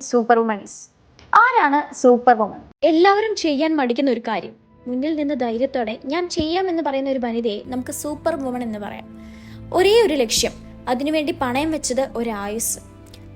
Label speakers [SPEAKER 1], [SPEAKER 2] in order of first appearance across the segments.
[SPEAKER 1] Super womens ആരാണ് super woman
[SPEAKER 2] എല്ലാവരും ചെയ്യാൻ മടിക്കുന്ന ഒരു കാര്യം. മുന്നിൽ നിന്ന് ധൈര്യത്തോടെ ഞാൻ ചെയ്യാം എന്ന് പറയുന്ന ഒരു വനിതയെ നമുക്ക് സൂപ്പർ വുമൺ എന്ന് പറയാം. ഒരേ ഒരു ലക്ഷ്യം അതിനുവേണ്ടി പണയം വെച്ചത് ഒരു ആയുസ്.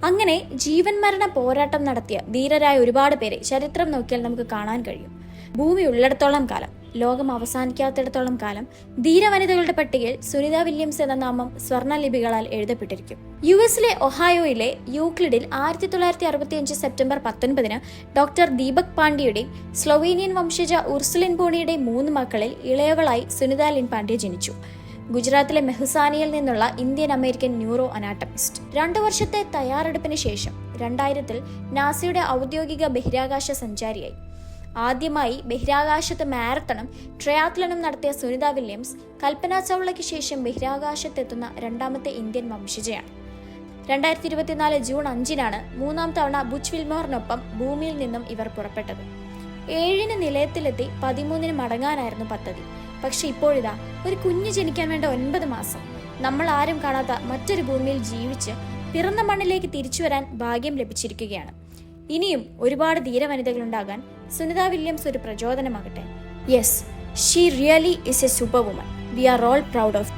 [SPEAKER 2] അങ്ങനെ ജീവൻ മരണ പോരാട്ടം നടത്തിയ ധീരരായ ഒരുപാട് പേരെ ചരിത്രം നോക്കിയാൽ നമുക്ക് കാണാൻ കഴിയും. ഭൂമി ഉള്ളിടത്തോളം കാലം. ലോകം അവസാനിക്കാത്തിടത്തോളം കാലം ധീരവനിതകളുടെ പട്ടികയിൽ സുനിത വില്യംസ് എന്ന നാമം സ്വർണലിപികളാൽ എഴുതപ്പെട്ടിരിക്കും. യു എസിലെ ഒഹായോയിലെ യൂക്ലിഡിൽ ആയിരത്തി തൊള്ളായിരത്തി അറുപത്തി അഞ്ച് സെപ്റ്റംബർ പത്തൊൻപതിന് ഡോക്ടർ ദീപക് പാണ്ഡ്യയുടെ സ്ലൊവേനിയൻ വംശജ ഉർസുലിൻ ബോണിയുടെ മൂന്ന് മക്കളിൽ ഇളയവളായി സുനിത ലിൻ പാണ്ഡ്യ ജനിച്ചു. ഗുജറാത്തിലെ മെഹ്സാനിയിൽ നിന്നുള്ള ഇന്ത്യൻ അമേരിക്കൻ ന്യൂറോ അനാട്ടമിസ്റ്റ്. രണ്ടു വർഷത്തെ തയ്യാറെടുപ്പിന് ശേഷം രണ്ടായിരത്തിൽ നാസയുടെ ഔദ്യോഗിക ബഹിരാകാശ സഞ്ചാരിയായി. ആദ്യമായി ബഹിരാകാശത്ത് മാരത്തണും ട്രയാത്ലണും നടത്തിയ സുനിത വില്യംസ് കൽപ്പന ചൗളയ്ക്ക് ശേഷം ബഹിരാകാശത്തെത്തുന്ന രണ്ടാമത്തെ ഇന്ത്യൻ വംശജയാണ്. രണ്ടായിരത്തി ഇരുപത്തിനാല് ജൂൺ അഞ്ചിനാണ് മൂന്നാം തവണ ബുച്ച് വിൽമോറിനൊപ്പം ഭൂമിയിൽ നിന്നും ഇവർ പുറപ്പെട്ടത്. ഏഴിന് നിലയത്തിലെത്തി പതിമൂന്നിന് മടങ്ങാനായിരുന്നു പദ്ധതി. പക്ഷെ ഇപ്പോഴിതാ ഒരു കുഞ്ഞ് ജനിക്കാൻ വേണ്ട ഒൻപത് മാസം. നമ്മൾ ആരും കാണാത്ത മറ്റൊരു ഭൂമിയിൽ ജീവിച്ച് പിറന്ന മണ്ണിലേക്ക് തിരിച്ചു വരാൻ ഭാഗ്യം ലഭിച്ചിരിക്കുകയാണ്. ഇനിയും ഒരുപാട് ധീരവനിതകളുണ്ടാകാൻ സുനിത വില്യംസ് ഒരു പ്രചോദനമാകട്ടെ? Yes she really is a super woman we are all proud of